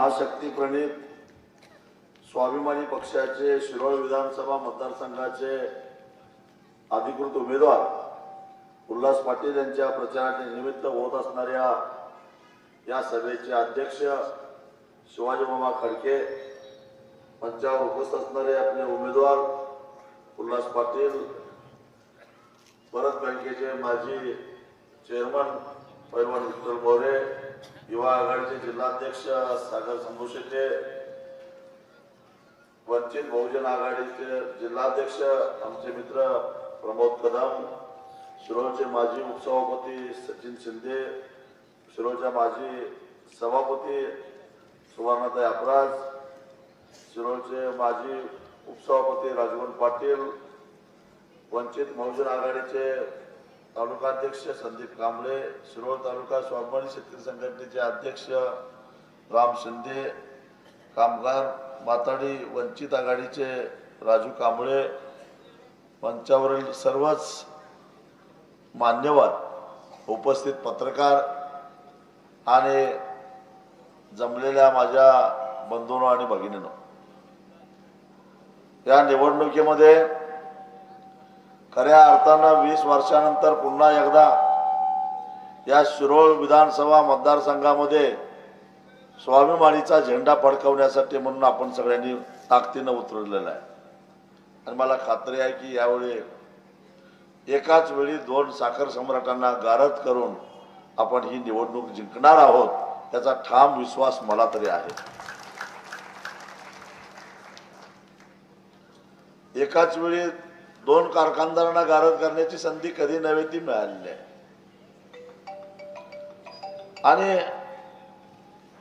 महाशक्ती प्रणित स्वाभिमानी पक्षाचे शिरोळ विधानसभा मतदारसंघाचे अधिकृत उमेदवार उल्हास पाटील यांच्या प्रचाराच्या निमित्त होत असणाऱ्या या सभेचे अध्यक्ष शिवाजी मामा खडके मंचावर उपस्थित असणारे आपले उमेदवार उल्हास पाटील परत बँकेचे माजी चेअरमन पैलवान विठ्ठल मोरे युवा आघाडीचे जिल्हाध्यक्ष सागर संभूषेचे वंचित बहुजन आघाडीचे जिल्हाध्यक्ष आमचे मित्र प्रमोद कदम शिरोळचे माजी उपसभापती सचिन शिंदे शिरोळच्या माजी सभापती सुवर्णाताई अपराज शिरोळचे माजी उपसभापती राजवंत पाटील वंचित बहुजन आघाडीचे तालुकाध्यक्ष संदीप कांबळे शिरोळ तालुका स्वाभिमानी शेतकरी संघटनेचे अध्यक्ष राम शिंदे कामगार माताडी वंचित आघाडीचे राजू कांबळे मंचावरील सर्वच मान्यवर उपस्थित पत्रकार आणि जमलेल्या माझ्या बंधूंनो आणि भगिनीनो या निवडणुकीमध्ये खऱ्या अर्थानं वीस वर्षानंतर पुन्हा एकदा या शिरोळ विधानसभा मतदारसंघामध्ये स्वाभिमानीचा झेंडा फडकवण्यासाठी म्हणून आपण सगळ्यांनी ताकदीनं उतरलेला आहे. आणि मला खात्री आहे की यावेळी एकाच वेळी दोन साखर सम्राटांना गारद करून आपण ही निवडणूक जिंकणार आहोत त्याचा ठाम विश्वास मला तरी आहे. एकाच वेळी दोन कारखानदारांना गारद करण्याची संधी कधी नव्हे ती मिळालेली आहे. आणि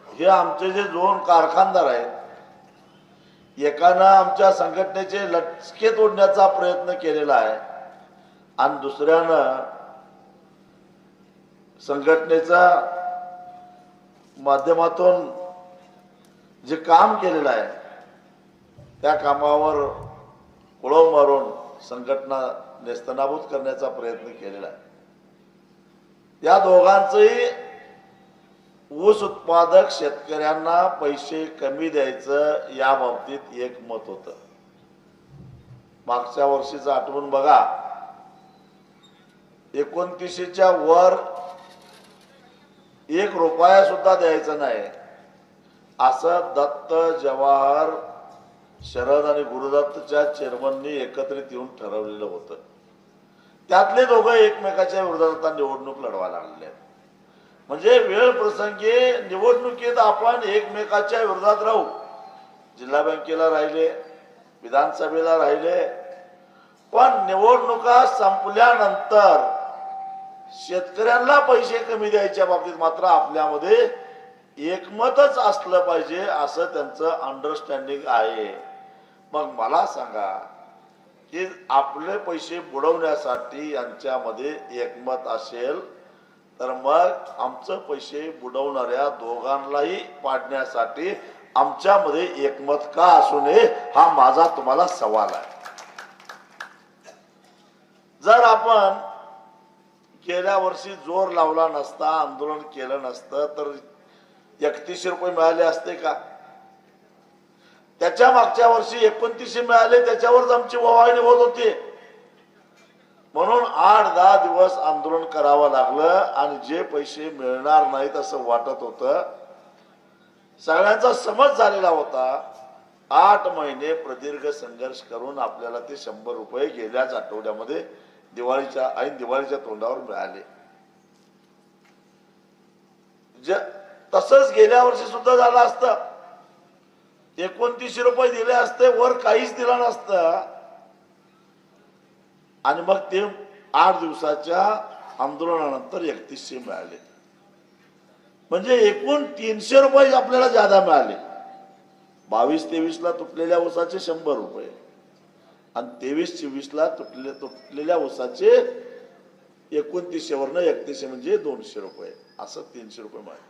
हे आमचे जे दोन कारखानदार आहेत एकानं आमच्या संघटनेचे लटके तोडण्याचा प्रयत्न केलेला आहे आणि दुसऱ्यानं संघटनेचा माध्यमातून जे काम केलेलं आहे त्या कामावर उळव मारून संघटना नेस्तनाभूत करण्याचा प्रयत्न केलेला आहे. या दोघांचंही ऊस उत्पादक शेतकऱ्यांना पैसे कमी द्यायचं या बाबतीत एक मत होत. मागच्या वर्षीचं आठवून बघा. एकोणतीसशेच्या वर एक रुपया सुद्धा द्यायचा नाही. असं दत्त जवाहर शरद आणि गुरुदत्तच्या चेअरमननी एकत्रित येऊन ठरवलेलं होतं. त्यातले दोघं एकमेकाच्या विरोधात निवडणूक लढवा लागले आहेत. म्हणजे वेळ प्रसंगी निवडणुकीत आपण एकमेकाच्या विरोधात राहू. जिल्हा बँकेला राहिले विधानसभेला राहिले पण निवडणुका संपल्यानंतर शेतकऱ्यांना पैसे कमी द्यायच्या बाबतीत मात्र आपल्यामध्ये एकमतच असलं पाहिजे असं त्यांचं अंडरस्टँडिंग आहे. मग मला सांगा की आपले पैसे बुडवण्यासाठी यांच्यामध्ये एकमत असेल तर मग आमचं पैसे बुडवणाऱ्या दोघांनाही पाडण्यासाठी आमच्यामध्ये एकमत का असू नये हा माझा तुम्हाला सवाल आहे. जर आपण गेल्या वर्षी जोर लावला नसता आंदोलन केलं नसतं तर एकतीसशे रुपये मिळाले असते का? त्याच्या मागच्या वर्षी एकोणतीसशे मिळाले त्याच्यावरच आमची ववाहिनी होत होती. म्हणून आठ दहा दिवस आंदोलन करावं लागलं आणि जे पैसे मिळणार नाहीत असं वाटत होतं सगळ्यांचा समज झालेला होता. आठ महिने प्रदीर्घ संघर्ष करून आपल्याला ते शंभर रुपये गेल्याच आठवड्यामध्ये दिवाळीच्या ऐन दिवाळीच्या तोंडावर मिळाले. ज- तसंच गेल्या वर्षी सुद्धा झालं असतं. एकोणतीसशे रुपये दिले असते वर काहीच दिलं नसतं. आणि मग ते आठ दिवसाच्या आंदोलनानंतर एकतीसशे मिळाले. म्हणजे एकूण तीनशे रुपये आपल्याला जादा मिळाले. बावीस तेवीस ला तुटलेल्या ऊसाचे शंभर रुपये. आणि तेवीस चोवीस ला तुटले तुटलेल्या ऊसाचे एकोणतीसशे वरनं एकतीसशे म्हणजे दोनशे रुपये. असं तीनशे रुपये मिळाले.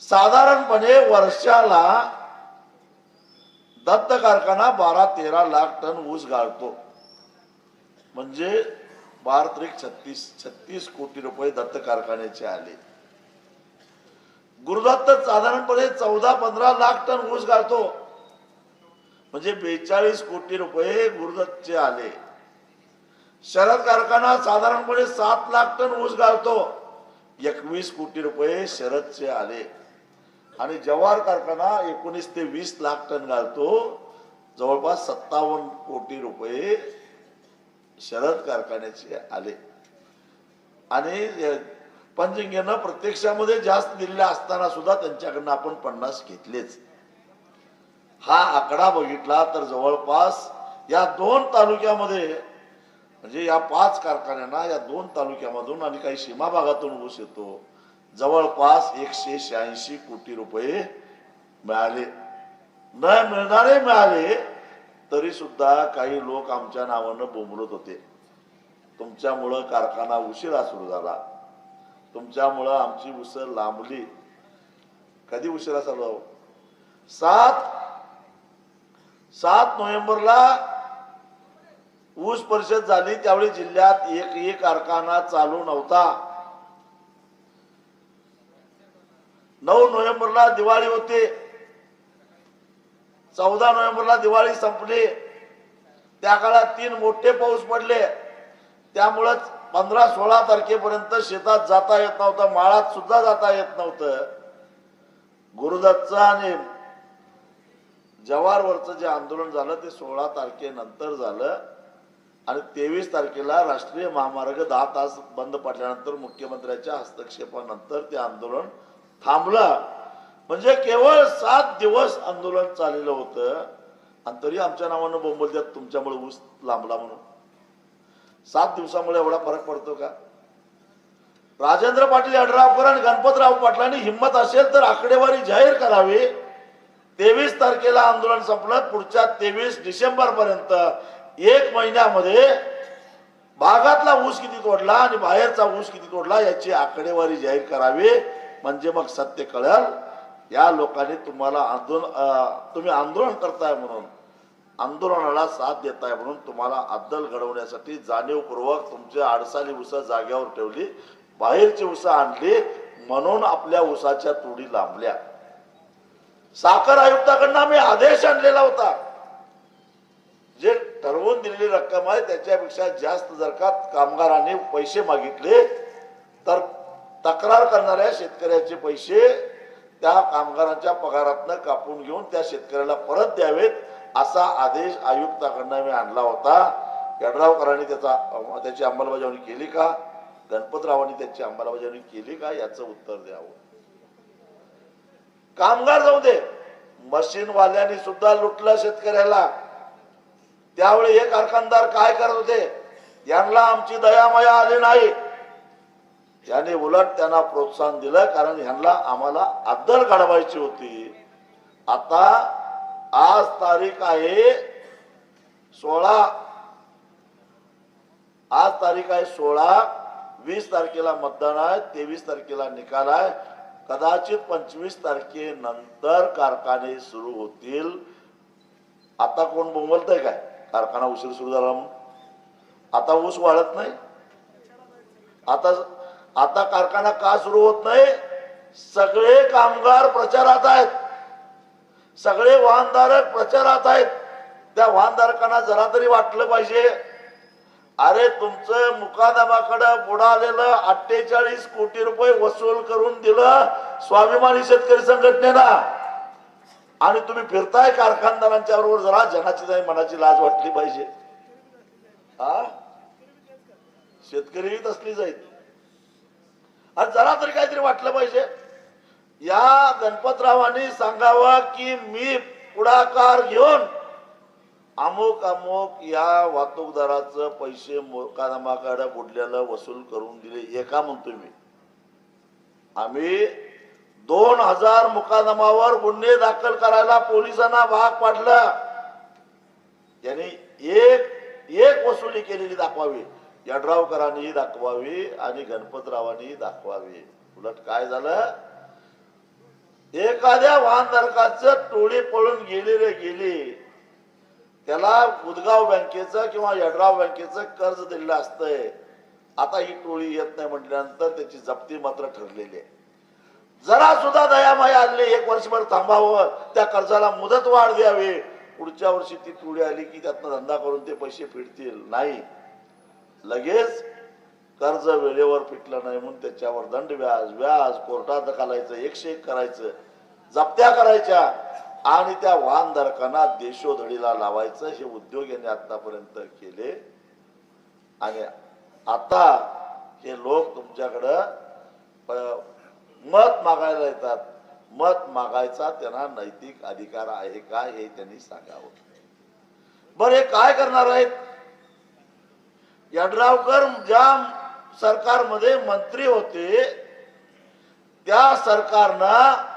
साधारणपणे वर्षाला दत्त कारखाना बारा तेरा लाख टन ऊस गाळतो. म्हणजे बारा त्रिक छत्तीस छत्तीस कोटी रुपये दत्त कारखान्याचे आले. गुरुदत्त साधारणपणे चौदा पंधरा लाख टन ऊस घालतो म्हणजे बेचाळीस कोटी रुपये गुरुदत्तचे आले. शरद कारखाना साधारणपणे सात लाख टन ऊस घालतो एकवीस कोटी रुपये शरदचे आले. आणि जव्हार कारखाना एकोणीस ते वीस लाख टन घालतो. जवळपास सत्तावन्न कोटी रुपये शरद कारखान्याचे आले. आणि पंजिंगेनं प्रत्यक्षामध्ये जास्त दिलेले असताना सुद्धा त्यांच्याकडनं आपण पन्नास घेतलेच. हा आकडा बघितला तर जवळपास या दोन तालुक्यामध्ये म्हणजे या पाच कारखान्यांना या दोन तालुक्यामधून आणि काही सीमा भागातून ऊस येतो. जवळपास एकशे शहाऐंशी कोटी रुपये मिळाले. न मिळणारे मिळाले तरी सुद्धा काही लोक आमच्या नावानं बोंबलत होते. तुमच्यामुळं कारखाना उशिरा सुरू झाला. तुमच्यामुळं आमची उसळ लांबली. कधी उशिरा चालू सात सात नोव्हेंबरला ऊस परिषद झाली त्यावेळी जिल्ह्यात एक एक कारखाना चालू नव्हता. नऊ नोव्हेंबरला दिवाळी होते. चौदा नोव्हेंबरला दिवाळी संपली. त्या काळात तीन मोठे पाऊस पडले. त्यामुळंच पंधरा सोळा तारखेपर्यंत शेतात जाता येत नव्हतं माळात सुद्धा जाता येत नव्हतं. गुरुदत्तचं आणि जवारवरचं जे आंदोलन झालं ते सोळा तारखेनंतर झालं. आणि तेवीस तारखेला राष्ट्रीय महामार्ग दहा तास बंद पडल्यानंतर मुख्यमंत्र्यांच्या हस्तक्षेपानंतर ते आंदोलन थांबला. म्हणजे केवळ सात दिवस आंदोलन चाललेलं होतं. आणि तरी आमच्या नावानं बोंबलत्यात तुमच्यामुळे ऊस लांबला म्हणून. सात दिवसामुळे एवढा फरक पडतो का? राजेंद्र पाटील यड्रावकर आणि गणपतराव पाटलांनी हिंमत असेल तर आकडेवारी जाहीर करावी. तेवीस तारखेला आंदोलन संपलं. पुढच्या तेवीस डिसेंबर पर्यंत एक महिन्यामध्ये भागातला ऊस किती तोडला आणि बाहेरचा ऊस किती तोडला याची आकडेवारी जाहीर करावी. म्हणजे मग सत्य कळेल. या लोकांनी तुम्हाला आंदोलन तुम्ही आंदोलन करताय म्हणून आंदोलनाला साथ देताय म्हणून तुम्हाला अद्दल घडवण्यासाठी जाणीवपूर्वक तुमची आडसाली उसा जाग्यावर ठेवली बाहेरची उसा आणली म्हणून आपल्या उसाच्या तोडी लांबल्या. साखर आयुक्ताकडनं आम्ही आदेश आणलेला होता. जे ठरवून दिलेली रक्कम आहे त्याच्यापेक्षा जास्त जर का कामगारांनी पैसे मागितले तर तक्रार करणाऱ्या शेतकऱ्याचे पैसे त्या कामगारांच्या पगारातनं कापून घेऊन त्या शेतकऱ्याला परत द्यावेत असा आदेश आयुक्ताकडनं मी आणला होता. यड्रावकरांनी त्याचा त्याची अंमलबजावणी केली का? गणपतरावांनी त्याची अंमलबजावणी केली का? याचं उत्तर द्यावं. कामगार जाऊ दे. मशीनवाल्यांनी सुद्धा लुटलं शेतकऱ्याला. त्यावेळी हे कारखानदार काय करत होते? यांना आमची दयामया आली नाही. याने उलट त्यांना प्रोत्साहन दिलं कारण ह्यांना आम्हाला अद्दल घडवायची होती. आता आज तारीख आहे सोळा आज तारीख आहे सोळा वीस तारखेला मतदान आहे तेवीस तारखेला निकाल आहे. कदाचित पंचवीस तारखेनंतर कारखाने सुरू होतील. आता कोण बोंबलतय काय? कारखाना उशीर सुरू झाला आता ऊस वाढत नाही. आता आता कारखाना का सुरू होत नाही? सगळे कामगार प्रचारात आहेत. सगळे वाहनधारक प्रचारात आहेत. त्या वाहनधारकांना जरा तरी वाटलं पाहिजे. अरे तुमचं मुकादमाकडे बुडालेलं अठ्ठेचाळीस कोटी रुपये वसूल करून दिलं स्वाभिमानी शेतकरी संघटनेला आणि तुम्ही फिरताय कारखानदारांच्या बरोबर जरा जनाची जाई मनाची लाज वाटली पाहिजे. हा शेतकरी तसली जाईल आणि जरा तरी काहीतरी वाटलं पाहिजे. या गणपतरावांनी सांगावं की मी पुढाकार घेऊन अमुक अमुक या वाहतूकदाराचं पैसे मुकादमाकडे बुडलेलं वसूल करून दिले. एका म्हणतो मी? आम्ही दोन हजार मुकादमावर गुन्हे दाखल करायला पोलिसांना भाग पाडला. त्यांनी एक एक वसुली केलेली दाखवावी. यड्रावकरांनी दाखवावी आणि गणपतरावांनी दाखवावी. उलट काय झालं? एखाद्या वाहनधारकाचं टोळी पळून गेली रे गेली. त्याला उदगाव बँकेचं किंवा यड्राव बँकेचं कर्ज दिलेलं असतंय. आता ही टोळी येत नाही म्हटल्यानंतर त्याची जप्ती मात्र ठरलेली आहे. जरा सुद्धा दयामाया आले एक वर्षभर थांबावं त्या कर्जाला मुदत वाढ द्यावी. पुढच्या वर्षी ती टोळी आली की त्यातनं धंदा करून ते पैसे फिरतील नाही. लगेच कर्ज वेळेवर फिटलं नाही म्हणून त्याच्यावर दंड व्याज व्याज कोर्टात घालायचं एकशे एक करायचं जप्त्या करायच्या आणि त्या वाहनधारकांना देशोधडीला लावायचं हे उद्योग यांनी आतापर्यंत केले. आणि आता हे लोक तुमच्याकडं मत मागायला येतात. मत मागायचा त्यांना नैतिक अधिकार आहे का हे त्यांनी सांगावं. बरं हे काय करणार आहेत? यड्रावकर ज्या सरकारमध्ये मंत्री होते त्या सरकारनं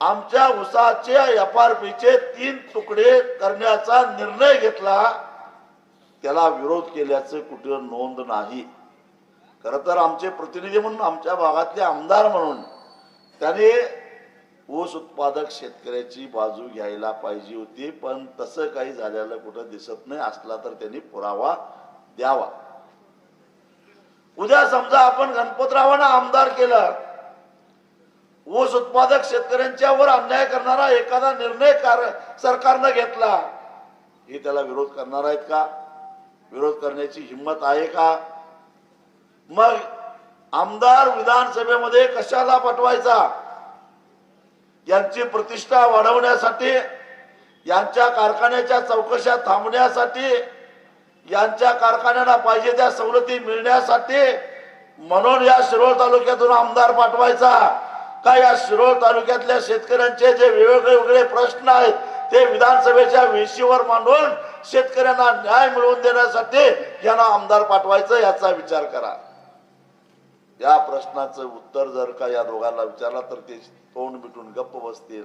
आमच्या उसाचे एफ आर पीचे तीन तुकडे करण्याचा निर्णय घेतला. त्याला विरोध केल्याचं कुठे नोंद नाही. खर तर आमचे प्रतिनिधी म्हणून आमच्या भागातले आमदार म्हणून त्याने ऊस उत्पादक शेतकऱ्याची बाजू घ्यायला पाहिजे होती पण तसं काही झालेलं कुठं दिसत नाही असला तर त्यांनी पुरावा द्यावा. उद्या समजा आपण गणपतरावांना आमदार केलं ऊस उत्पादक शेतकऱ्यांच्यावर अन्याय करणारा एखादा निर्णय सरकारनं घेतला हे त्याला विरोध करणार आहेत का? विरोध करण्याची हिंमत आहे का? मग आमदार विधानसभेमध्ये कशाला पाठवायचा? यांची प्रतिष्ठा वाढवण्यासाठी यांच्या कारखान्याच्या चौकशा थांबण्यासाठी यांच्या कारखान्याला पाहिजे त्या सवलती मिळण्यासाठी म्हणून या शिरोळ तालुक्यातून आमदार पाठवायचा. का या शिरोळ तालुक्यातल्या शेतकऱ्यांचे जे वेगवेगळे वेगळे प्रश्न आहेत ते विधानसभेच्या वेशीवर मांडून शेतकऱ्यांना न्याय मिळवून देण्यासाठी यांना आमदार पाठवायचं याचा विचार करा. या प्रश्नाचं उत्तर जर का या दोघांना विचारला तर ते तोंड मिटून गप्प बसतील.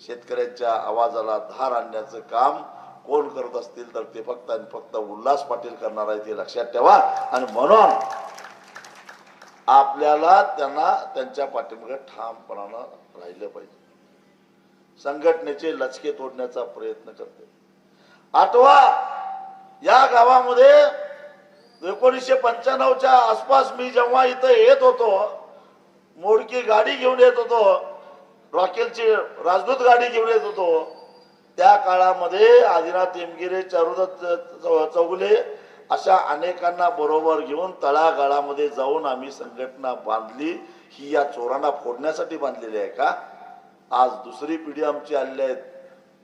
शेतकऱ्यांच्या आवाजाला धार आणण्याचं काम कोण करत असतील तर ते फक्त आणि फक्त उल्हास पाटील करणार आहे ते लक्षात ठेवा. आणि म्हणून आपल्याला त्यांना त्यांच्या पाठीमागे ठामपणानं राहिलं पाहिजे. संघटनेचे लचके तोडण्याचा प्रयत्न करते. आठवा या गावामध्ये एकोणीसशे पंच्याण्णवच्या आसपास मी जेव्हा इथं येत होतो मोडकी गाडी घेऊन येत होतो रॉकेलची राजदूत गाडी घेऊन येत होतो त्या काळामध्ये आदिनाथ इमगिरे चारुदत्त चौ- चौगुले अशा अनेकांना बरोबर घेऊन तळागाळामध्ये जाऊन आम्ही संघटना बांधली. ही या चोरांना फोडण्यासाठी बांधलेली आहे का? आज दुसरी पिढी आमची आलेली आहेत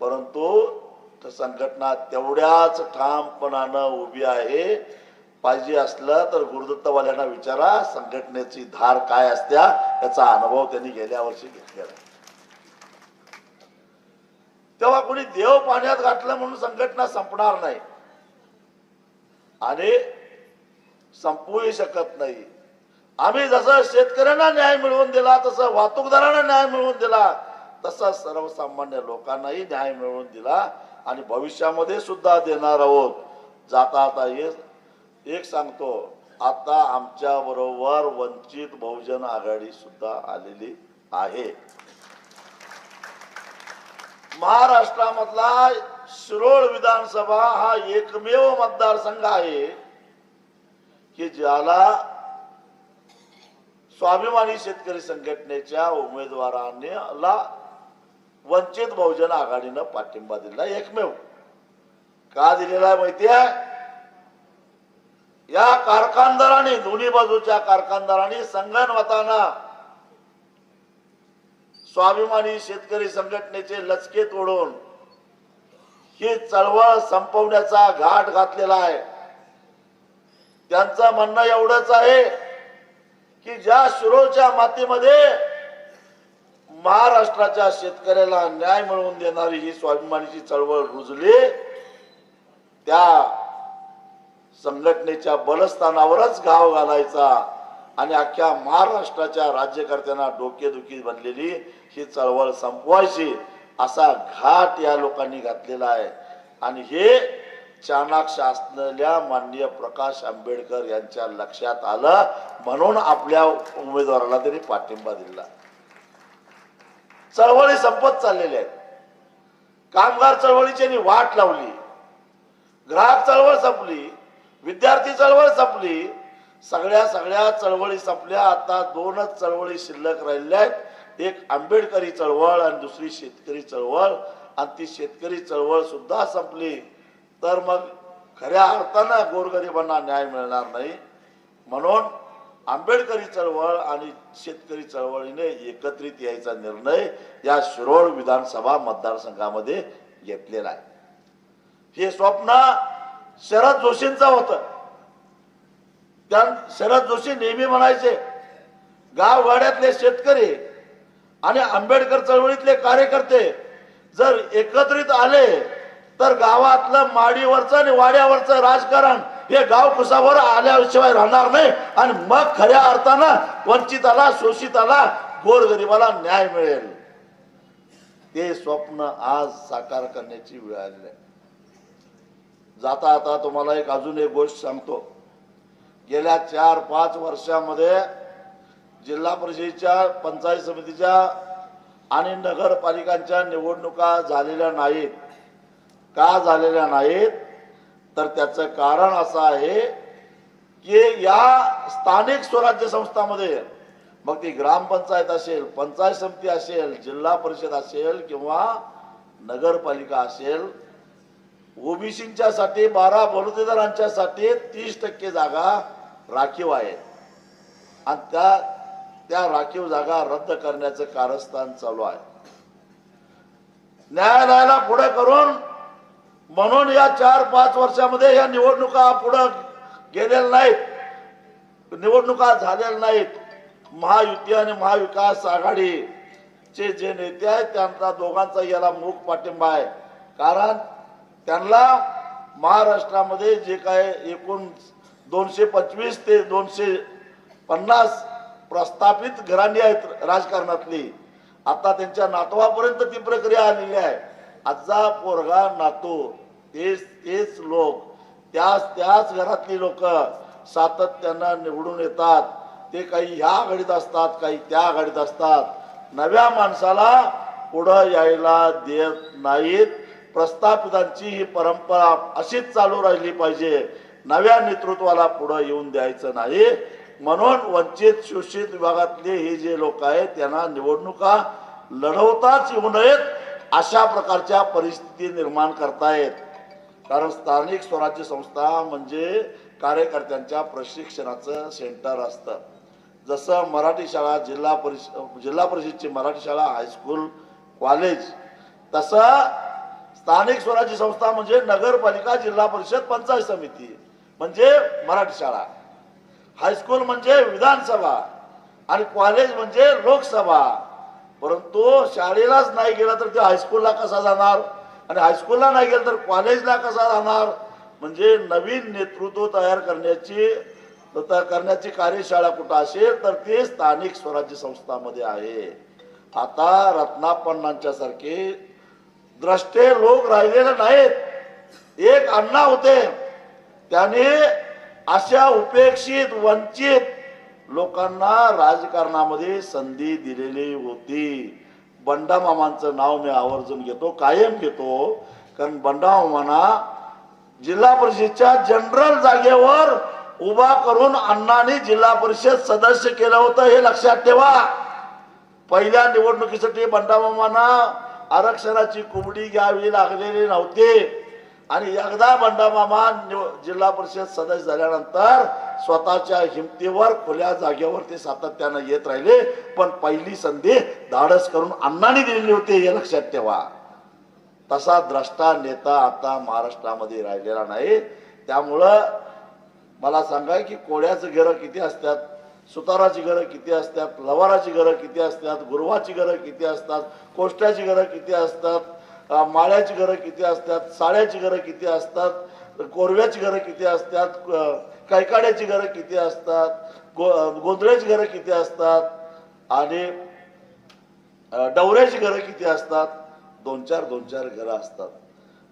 परंतु संघटना तेवढ्याच ठामपणानं उभी आहे. पाहिजे असलं तर गुरुदत्तवाल्यांना विचारा संघटनेची धार काय असत्या याचा अनुभव त्यांनी गेल्या वर्षी घेतलेला आहे. तेव्हा कोणी देव पाण्यात घातलं म्हणून संघटना संपणार नाही. आणि संपूही शकत नाही. आम्ही जसं शेतकऱ्यांना न्याय मिळवून दिला तसं वाहतूकदारांना न्याय मिळवून दिला तसा सर्वसामान्य लोकांनाही न्याय मिळवून दिला आणि भविष्यामध्ये सुद्धा देणार आहोत. जाता आता हे एक सांगतो आता आमच्या बरोबर वंचित बहुजन आघाडी सुद्धा आलेली आहे. महाराष्ट्रामधला शिरोळ विधानसभा हा एकमेव मतदारसंघ आहे की ज्याला स्वाभिमानी शेतकरी संघटनेच्या उमेदवाराने ला वंचित बहुजन आघाडीनं पाठिंबा दिला एकमेव. का दिलेला आहे माहिती आहे? या कारखानदारांनी दोन्ही बाजूच्या कारखानदारांनी संगणमताना स्वाभिमानी शेतकरी संघटनेचे लचके तोडून ही चळवळ संपवण्याचा घाट घातलेला आहे. त्यांचं म्हणणं एवढंच आहे की ज्या शिरोळच्या मातीमध्ये महाराष्ट्राच्या शेतकऱ्याला न्याय मिळवून देणारी ही स्वाभिमानीची चळवळ रुजली त्या संघटनेच्या बलस्थानावरच घाव घालायचा. आणि अख्ख्या महाराष्ट्राच्या राज्यकर्त्यांना डोकेदुखी बनलेली ही चळवळ संपवायची असा घाट या लोकांनी घातलेला आहे. आणि हे चाणाक्ष असलेल्या माननीय प्रकाश आंबेडकर यांच्या लक्षात आलं म्हणून आपल्या उमेदवाराला त्यांनी पाठिंबा दिला. चळवळी संपत चाललेल्या आहेत. कामगार चळवळीची वाट लावली. ग्राहक चळवळ संपली. विद्यार्थी चळवळ संपली. सगळ्या सगळ्या चळवळी संपल्या. आता दोनच चळवळी शिल्लक राहिल्या आहेत. एक आंबेडकरी चळवळ आणि दुसरी शेतकरी चळवळ. आणि ती शेतकरी चळवळ सुद्धा संपली. तर मग खऱ्या अर्थानं गोरगरिबांना न्याय मिळणार नाही. म्हणून आंबेडकरी चळवळ आणि शेतकरी चळवळीने एकत्रित यायचा निर्णय या शिरोळ विधानसभा मतदारसंघामध्ये घेतलेला आहे. हे स्वप्न शरद जोशींचं होतं. त्या शरद जोशी नेहमी म्हणायचे गावगाड्यातले शेतकरी आणि आंबेडकर चळवळीतले कार्यकर्ते जर एकत्रित आले तर गावातलं माडीवरचं आणि वाड्यावरचं राजकारण हे गाव कुसावर आल्याशिवाय राहणार नाही आणि मग खऱ्या अर्थानं वंचिताला शोषिताला गोरगरिबाला न्याय मिळेल. ते स्वप्न आज साकार करण्याची वेळ आलेली आहे. जाता आता तुम्हाला एक अजून एक गोष्ट सांगतो. गेल्या चार पाच वर्षामध्ये जिल्हा परिषदेच्या पंचायत समितीच्या आणि नगरपालिकांच्या निवडणुका झालेल्या नाहीत. का झालेल्या नाहीत? तर त्याचं कारण असं आहे की या स्थानिक स्वराज्य संस्थामध्ये मग ती ग्रामपंचायत असेल पंचायत समिती असेल जिल्हा परिषद असेल किंवा नगरपालिका असेल ओबीसीच्या साठी बारा बलुतेदारांच्या साठी तीस टक्के जागा राखीव आहेत आणि त्या त्या राखीव जागा रद्द करण्याचं कारस्थान चालू आहे. न्यायालयाला पुढे करून म्हणून या चार पाच वर्षामध्ये या निवडणुका पुढे गेलेल्या नाहीत. निवडणुका झालेल्या नाहीत. महायुती आणि महाविकास आघाडीचे जे नेते आहेत त्यांचा दोघांचा याला मूक पाठिंबा आहे. कारण त्यांना महाराष्ट्रामध्ये जे काय एकूण दोनशे पंचवीस ते दोनशे पन्नास प्रस्थापित घराणी आहेत राजकारणातली. आता त्यांच्या नातवापर्यंत ती प्रक्रिया आलेली आहे. आजचा पोरगा नातू तेच तेच लोक त्याच त्याच घरातली लोक सातत्यानं निवडून येतात. ते काही ह्या आघाडीत असतात काही त्या आघाडीत असतात. नव्या माणसाला पुढं यायला देत नाहीत. प्रस्थापितांची ही परंपरा अशीच चालू राहिली पाहिजे. नव्या नेतृत्वाला पुढं येऊन द्यायचं नाही. म्हणून वंचित शोषित विभागातले हे जे लोक आहेत त्यांना निवडणुका लढवताच येऊ नयेत अशा प्रकारच्या परिस्थिती निर्माण करतायत. कारण स्थानिक स्वराज्य संस्था म्हणजे कार्यकर्त्यांच्या प्रशिक्षणाचं सेंटर असतं. जसं मराठी शाळा जिल्हा परिषद जिल्हा परिषदची मराठी शाळा हायस्कूल कॉलेज तसं स्थानिक स्वराज्य संस्था म्हणजे नगरपालिका जिल्हा परिषद पंचायत समिती. म्हणजे मराठी शाळा. हायस्कूल म्हणजे विधानसभा आणि कॉलेज म्हणजे लोकसभा. परंतु शाळेलाच नाही गेला तर ते हायस्कूलला कसा जाणार? आणि हायस्कूलला नाही गेलं तर कॉलेजला कसा जाणार म्हणजे नवीन नेतृत्व तयार करण्याची तर करण्याची कार्यशाळा कुठं असेल तर ते स्थानिक स्वराज्य संस्थामध्ये आहे. आता रत्नापन्नांच्या सारखे द्रष्टे लोक राहिलेले नाहीत. एक अण्णा होते. त्याने अशा उपेक्षित वंचित लोकांना राजकारणामध्ये संधी दिलेली होती. बंडामामांचं नाव मी आवर्जून घेतो कायम घेतो. कारण बंडामामाना जिल्हा परिषदच्या जनरल जागेवर उभा करून अण्णांनी जिल्हा परिषद सदस्य केलं होतं हे लक्षात ठेवा. पहिल्या निवडणुकीसाठी बंडामामांना आरक्षणाची कुबडी घ्यावी लागलेली नव्हती. आणि एकदा बंडामामा जिल्हा परिषद सदस्य झाल्यानंतर स्वतःच्या हिमतीवर खुल्या जागेवर ते सातत्यानं येत राहिले. पण पहिली संधी धाडस करून अण्णांनी दिलेली होती हे लक्षात ठेवा. तसा द्रष्टा नेता आता महाराष्ट्रामध्ये राहिलेला नाही. त्यामुळं मला सांगा की कोळ्याचं घरं किती असतात सुताराची घरं किती असतात लवाराची घरं किती असतात गुरुवाची घरं किती असतात कोष्ट्याची घरं किती असतात माळ्याची घरं किती असतात साड्याची घरं किती असतात कोरव्याची घरं किती असतात कैकाड्याची घरं किती असतात गो गोंधळ्याची घरं किती असतात आणि डवऱ्याची घरं किती असतात दोन चार दोन चार घरं असतात.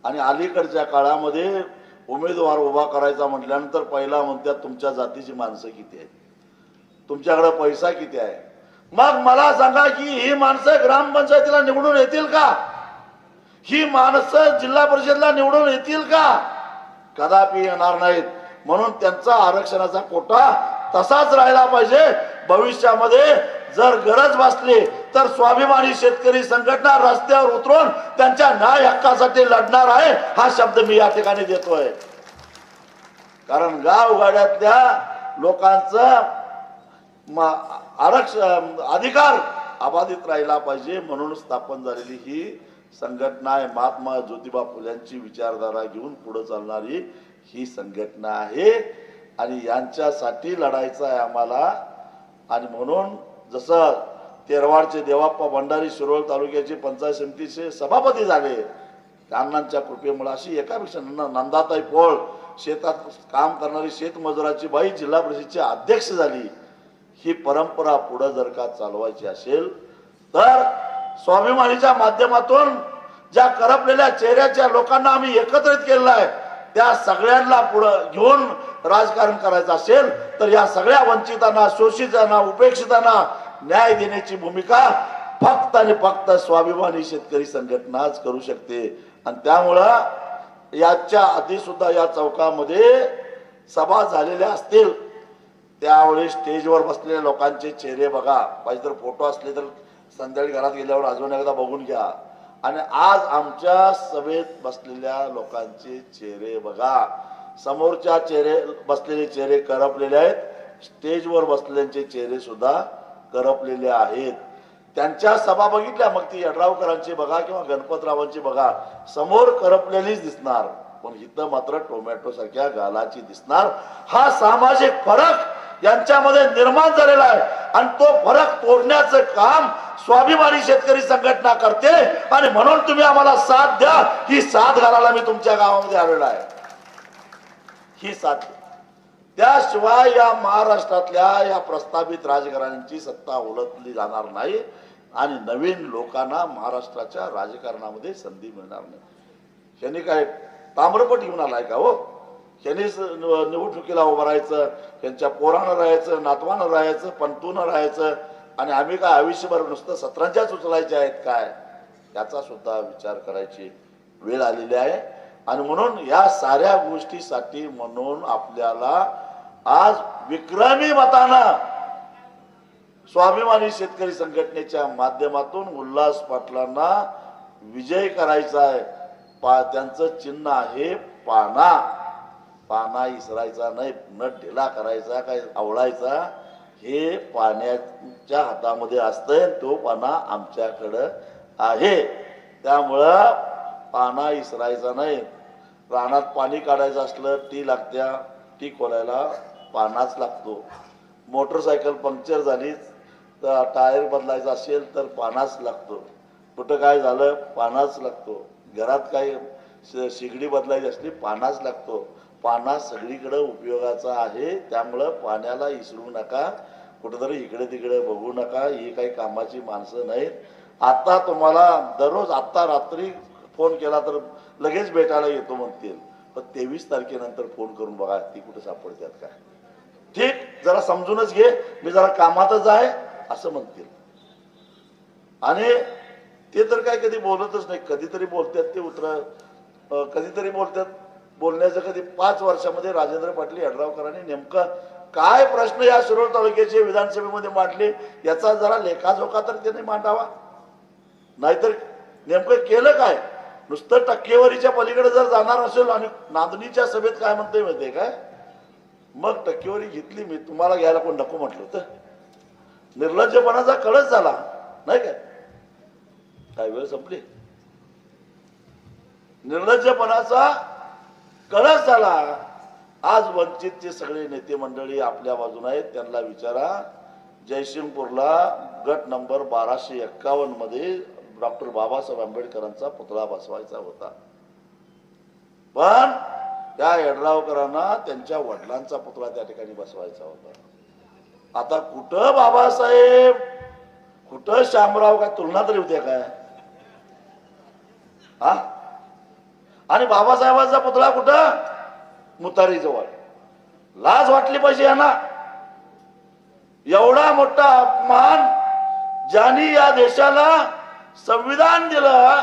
आणि अलीकडच्या काळामध्ये उमेदवार उभा करायचा म्हटल्यानंतर पहिला म्हणतात तुमच्या जातीची माणसं किती आहेत? तुमच्याकडे पैसा किती आहे? मग मला सांगा की ही माणसं ग्रामपंचायतीला निवडून येतील का? ही माणसं जिल्हा परिषदला निवडून येतील का? कदापि येणार नाहीत. म्हणून त्यांचा आरक्षणाचा कोटा तसाच राहिला पाहिजे. भविष्यामध्ये जर गरज भासली तर स्वाभिमानी शेतकरी संघटना रस्त्यावर उतरून त्यांच्या न्याय हक्कासाठी लढणार आहे हा शब्द मी या ठिकाणी देतोय. कारण गावगाड्यातल्या लोकांचं म- आरक्ष अधिकार अबाधित राहिला पाहिजे म्हणून स्थापन झालेली ही संघटना आहे महात्मा ज्योतिबा फुल्यांची विचारधारा घेऊन पुढे चालणारी ही संघटना आहे. आणि यांच्यासाठी लढायचं आहे आम्हाला. आणि म्हणून जसं तेरवाडचे देवाप्पा भंडारी शिरोळ तालुक्याचे पंचायत समितीचे सभापती झाले अण्णांच्या कृपेमुळे अशी एकापेक्षा नंदाताई पोळ शेतात काम करणारी शेतमजुराची बाई जिल्हा परिषदेची अध्यक्ष झाली. ही परंपरा पुढं जर का चालवायची असेल तर स्वाभिमानीच्या माध्यमातून ज्या करपलेल्या चेहऱ्याच्या लोकांना आम्ही एकत्रित केलेलं आहे त्या सगळ्यांना पुढं घेऊन राजकारण करायचं असेल तर या सगळ्या वंचितांना शोषितांना उपेक्षितांना न्याय देण्याची भूमिका फक्त आणि फक्त स्वाभिमानी शेतकरी संघटनाच करू शकते. आणि त्यामुळं याच्या आधी सुद्धा या चौकामध्ये सभा झालेल्या असतील. त्यावेळी स्टेजवर बसलेल्या लोकांचे चेहरे बघा. पाहिजे तर फोटो असले तर संध्याकाळी घरात गेल्यावर अजून एकदा बघून घ्या. आणि आज आमच्या सभेत बसलेल्या लोकांचे चेहरे बघा. समोरच्या चेहरे बसलेले चेहरे करपलेले आहेत. स्टेजवर बसलेल्यांचे चेहरे सुद्धा करपलेले आहेत. त्यांच्या सभा बघितल्या मग ती यड्रावकरांची बघा किंवा गणपतरावांची बघा. समोर करपलेलीच दिसणार. पण इथं मात्र टोमॅटो सारख्या गालाची दिसणार. हा सामाजिक फरक यांच्यामध्ये निर्माण झालेला आहे. आणि तो फरक तोडण्याचं काम स्वाभिमानी शेतकरी संघटना करते. आणि म्हणून तुम्ही आम्हाला साथ द्या. ही साथ घालायला मी तुमच्या गावामध्ये आलेलो आहे. ही साथ त्याशिवाय या महाराष्ट्रातल्या या प्रस्तावित राजकारण्यांची सत्ता उलटली जाणार नाही. आणि नवीन लोकांना महाराष्ट्राच्या राजकारणामध्ये संधी मिळणार नाही. ह्यांनी काय ताम्रपट घेऊन आलाय का हो? त्यांनीच निवडणुकीला उभं राहायचं त्यांच्या पोरानं राहायचं नातवानं राहायचं पंतूनं राहायचं आणि आम्ही काय आयुष्यभर नुसतं सतरांच्याच उचलायच्या आहेत काय? याचा सुद्धा विचार करायची वेळ आलेली आहे. आणि म्हणून या साऱ्या गोष्टीसाठी म्हणून आपल्याला आज विक्रमी मतानं स्वाभिमानी शेतकरी संघटनेच्या माध्यमातून उल्हास पाटलांना विजय करायचा आहे. पा त्यांचं चिन्ह आहे पाना. पाना इसरायचा नाही न ढिला करायचा काय आवळायचा हे पाण्याच्या हातामध्ये असतंय तो पाना आमच्याकडं आहे. त्यामुळं पाना इसरायचा नाही. रानात पाणी काढायचं असलं टी लागत्या टी खोलायला पानाच लागतो. मोटरसायकल पंक्चर झाली तर टायर बदलायचा असेल तर पानाच लागतो. कुठं काय झालं पानाच लागतो. घरात काय शिगडी बदलायची असली पानाच लागतो. पाना सगळीकडे उपयोगाचा आहे त्यामुळं पाण्याला इसरू नका कुठंतरी इकडे तिकडे बघू नका ही काही कामाची माणसं नाहीत. आता तुम्हाला दररोज आत्ता रात्री फोन केला तर लगेच भेटायला येतो म्हणतील. पण तेवीस तारखेनंतर फोन करून बघा ती कुठे सापडतात काय ठीक जरा समजूनच घे मी जरा कामातच आहे असं म्हणतील. आणि ते तर काय कधी बोलतच नाही कधीतरी बोलतात ते उतर कधीतरी बोलतात. बोलण्याचं कधी पाच वर्षामध्ये राजेंद्र पाटील यड्रावकरांनी नेमकं काय प्रश्न या शिरोळ तालुक्याचे विधानसभेमध्ये मांडले याचा जरा लेखाजोखा तर त्यांनी मांडावा. नाहीतर नेमकं केलं काय? नुसतं टक्केवारीच्या पलीकडे जर जाणार असेल आणि नांदणीच्या सभेत काय म्हणतोय माहितीये काय? मग टक्केवारी घेतली मी तुम्हाला घ्यायला कोण नको म्हटलं होतं. निर्लज्जपणाचा कळच झाला नाही काय? काय वेळ संपली. निर्लज्जपणाचा कळस झाला. आज वंचितचे सगळे नेते मंडळी आपल्या बाजून आहेत त्यांना विचारा. जयसिंगपूरला गट नंबर बाराशे एक्कावन्नमध्ये डॉक्टर बाबासाहेब आंबेडकरांचा पुतळा बसवायचा होता. पण त्या यड्रावकरांना त्यांच्या वडिलांचा पुतळा त्या ठिकाणी बसवायचा होता. आता कुठं बाबासाहेब? कुठं श्यामराव? काय तुलना तरी होत्या काय? हा? आणि बाबासाहेबांचा पुतळा कुठं? मुतारी जवळ लाज वाटली पाहिजे यांना. एवढा मोठा अपमान ज्यांनी या देशाला संविधान दिलं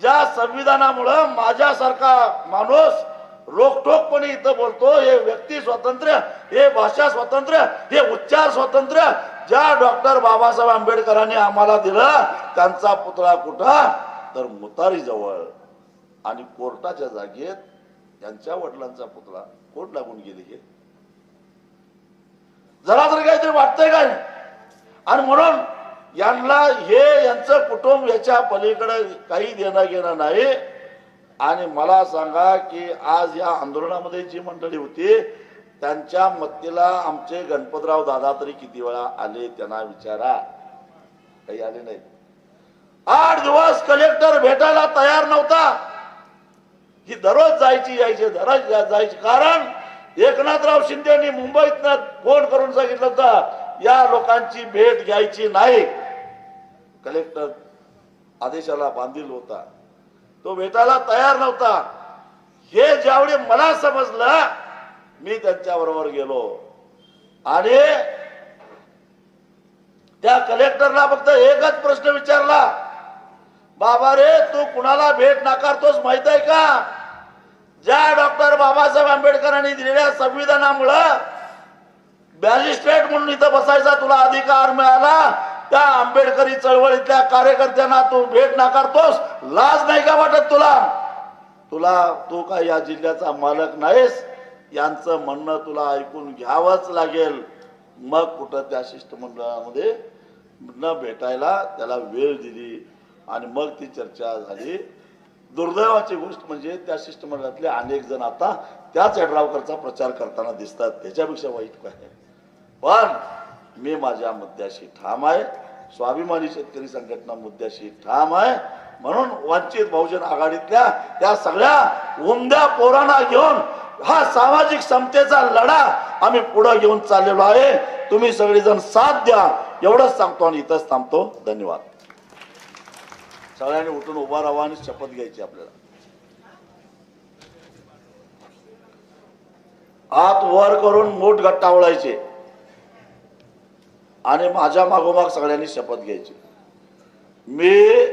ज्या संविधानामुळं माझ्यासारखा माणूस रोखठोकपणे इथं बोलतो हे व्यक्ती स्वातंत्र्य हे भाषा स्वातंत्र्य हे उच्चार स्वातंत्र्य ज्या डॉक्टर बाबासाहेब आंबेडकरांनी आम्हाला दिलं त्यांचा पुतळा कुठं? तर मुतारी जवळ आणि कोर्टाच्या जागेत त्यांच्या वडिलांचा पुतळा कोर्ट लागून गेले हे. जरा तर काहीतरी वाटतंय काय? आणि म्हणून यांना हे यांचं कुटुंब याच्या पलीकडे काही देणं घेणं नाही. आणि मला सांगा की आज या आंदोलनामध्ये जी मंडळी होती त्यांच्या मत्तीला आमचे गणपतराव दादा तरी किती वेळा आले त्यांना विचारा. काही आले नाही आठ दिवस कलेक्टर भेटायला तयार नव्हता. ही दररोज जायची यायची दररोज जायची. कारण एकनाथराव शिंदे यांनी मुंबईत फोन करून सांगितलं होतं या लोकांची भेट घ्यायची नाही. कलेक्टर आदेशाला बांधील होता. तो भेटायला तयार नव्हता. हे ज्यावेळी मला समजलं मी त्यांच्या बरोबर गेलो. आणि त्या कलेक्टरला फक्त एकच प्रश्न विचारला. बाबा रे तू कुणाला भेट नाकारतोस माहीत आहे का? ज्या डॉक्टर बाबासाहेब आंबेडकरांनी दिलेल्या संविधानामुळं मॅजिस्ट्रेट म्हणून इथं बसायचा तुला अधिकार मिळाला त्या आंबेडकरी चळवळीतल्या कार्यकर्त्यांना तू भेट नाकारतोस लाज नाही का वाटत तुला? तुला तू काय या जिल्ह्याचा मालक नाहीस? यांचं म्हणणं तुला ऐकून घ्यावंच लागेल. मग कुठं त्या शिष्टमंडळामध्ये न भेटायला त्याला वेळ दिली आणि मग ती चर्चा झाली. दुर्दैवाची गोष्ट म्हणजे त्या शिष्टमंडळातले अनेक जण आता त्याच यड्रावकरचा प्रचार करताना दिसतात. त्याच्यापेक्षा वाईट काय? पण मी माझ्या मुद्द्याशी ठाम आहे. स्वाभिमानी शेतकरी संघटना मुद्द्याशी ठाम आहे. म्हणून वंचित बहुजन आघाडीतल्या त्या सगळ्या उमद्या पोरांना घेऊन हा सामाजिक समतेचा लढा आम्ही पुढे घेऊन चाललेलो आहे. तुम्ही सगळेजण साथ द्या. एवढंच सांगतो आणि इथंच थांबतो. धन्यवाद. सगळ्यांनी उठून उभा राहावं आणि शपथ घ्यायची आपल्याला. हात वर करून मूठ गट्टा ओळायचे आणि माझ्या मागोमाग सगळ्यांनी शपथ घ्यायची. मी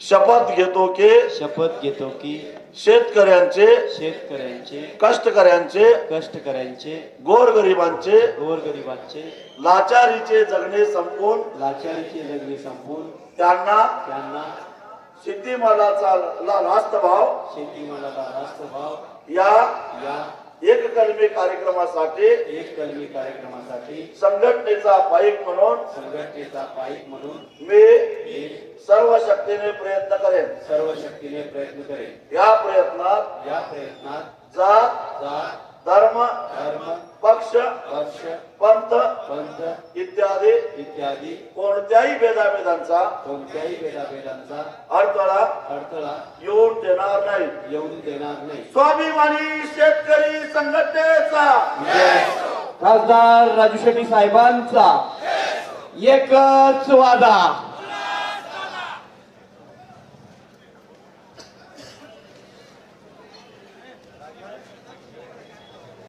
शपथ घेतो की शपथ घेतो की शेतकऱ्यांचे शेतकऱ्यांचे कष्टकऱ्यांचे कष्टकऱ्यांचे गोरगरिबांचे गोरगरिबांचे लाचारीचे जगणे संपून लाचारीचे लग्ने संपून त्यांना त्यांना शेतीमालाचा ला- रास्त भाव शेतीमालाला रास्त भाव या या एक कलमी कार्यक्रमासाठी एक कलमी कार्यक्रमासाठी संघटनेचा पाईक म्हणून संघटनेचा पाईक म्हणून मी मी सर्व शक्तीने प्रयत्न करेन. सर्व शक्तीने प्रयत्न करेन. या प्रयत्नात या प्रयत्नात जात जात धर्म पक्ष पक्ष पंथ पंथ इत्यादी इत्यादी कोणत्याही भेदाभेदांचा कोणत्याही भेदाभेदांचा अडथळा अडथळा येऊन देणार नाही. येऊन देणार नाही. स्वाभिमानी शेतकरी संघटनेचा खासदार राजू शेट्टी साहेबांचा एकच वादा.